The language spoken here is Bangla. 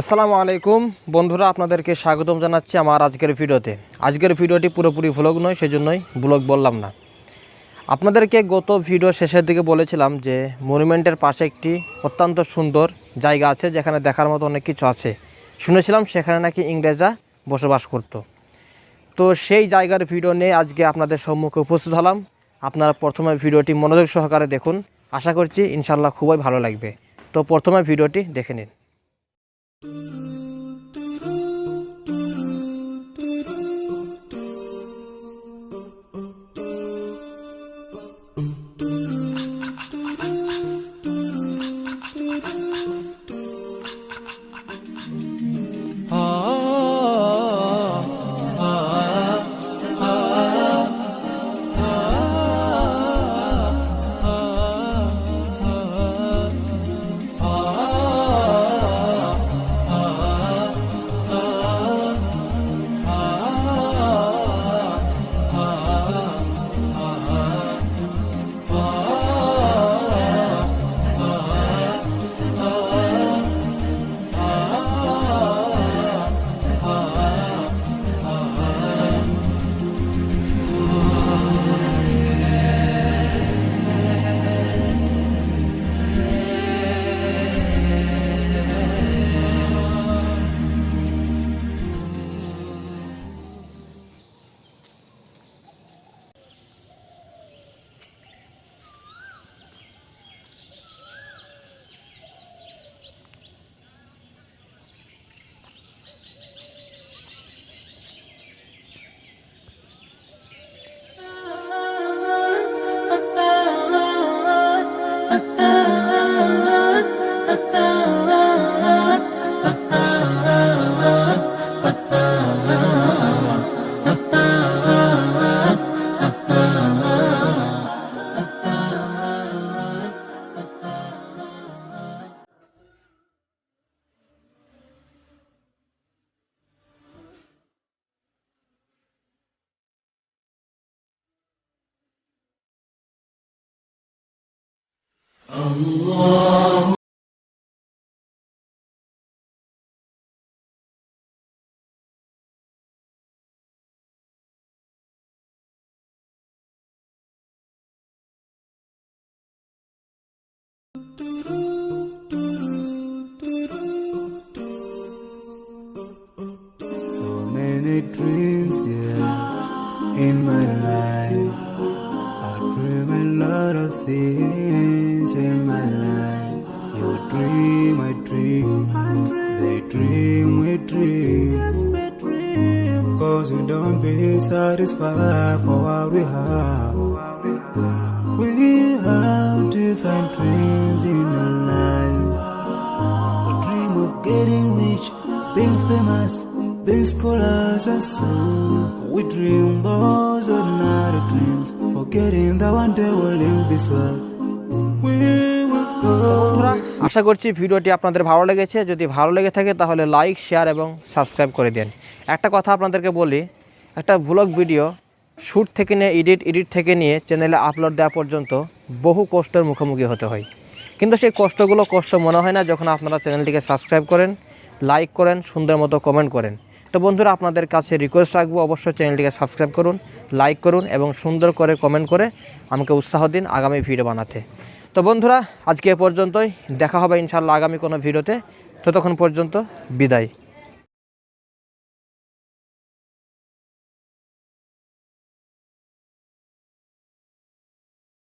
আসসালামু আলাইকুম। বন্ধুরা, আপনাদেরকে স্বাগতম জানাচ্ছি আমার আজকের ভিডিওতে। আজকের ভিডিওটি পুরোপুরি ভ্লগ নয়, সেজন্যই ব্লগ বললাম না। আপনাদেরকে গত ভিডিও শেষের দিকে বলেছিলাম যে, মনুমেন্টের পাশে একটি অত্যন্ত সুন্দর জায়গা আছে, যেখানে দেখার মতো অনেক কিছু আছে। শুনেছিলাম সেখানে নাকি ইংরেজরা বসবাস করত। তো সেই জায়গার ভিডিও নিয়ে আজকে আপনাদের সম্মুখে উপস্থিত হলাম। আপনারা প্রথমে ভিডিওটি মনোযোগ সহকারে দেখুন। আশা করছি ইনশাল্লাহ খুবই ভালো লাগবে। তো প্রথমে ভিডিওটি দেখে নিন। In my life. I dream a lot of things don't be satisfied for what we have. We have different dreams in our life. We dream of getting rich, being famous, being scholars and so. We dream those ordinary dreams, forgetting that one day we'll leave this world. We আশা করছি ভিডিওটি আপনাদের ভালো লেগেছে যদি ভালো লেগে থাকে তাহলে লাইক শেয়ার এবং সাবস্ক্রাইব করে দিন একটা কথা আপনাদেরকে বলি একটা ব্লগ ভিডিও শ্যুট থেকে নিয়ে এডিট এডিট থেকে নিয়ে চ্যানেলে আপলোড দেওয়া পর্যন্ত বহু কষ্টের মুখোমুখি হতে হয়। কিন্তু সেই কষ্টগুলো কষ্ট মনে হয় না যখন আপনারা চ্যানেলটিকে সাবস্ক্রাইব করেন লাইক করেন, সুন্দর মতো কমেন্ট করেন। তো বন্ধুরা, আপনাদের কাছে রিকোয়েস্ট রাখব, অবশ্যই চ্যানেলটিকে সাবস্ক্রাইব করুন লাইক করুন এবং সুন্দর করে কমেন্ট করে আমাকে উৎসাহ দিন আগামী ভিডিও বানাতে। তো বন্ধুরা, আজকে এ পর্যন্তই। দেখা হবে ইনশাল্লাহ আগামী কোনো ভিডিওতে ততক্ষণ পর্যন্ত বিদায়।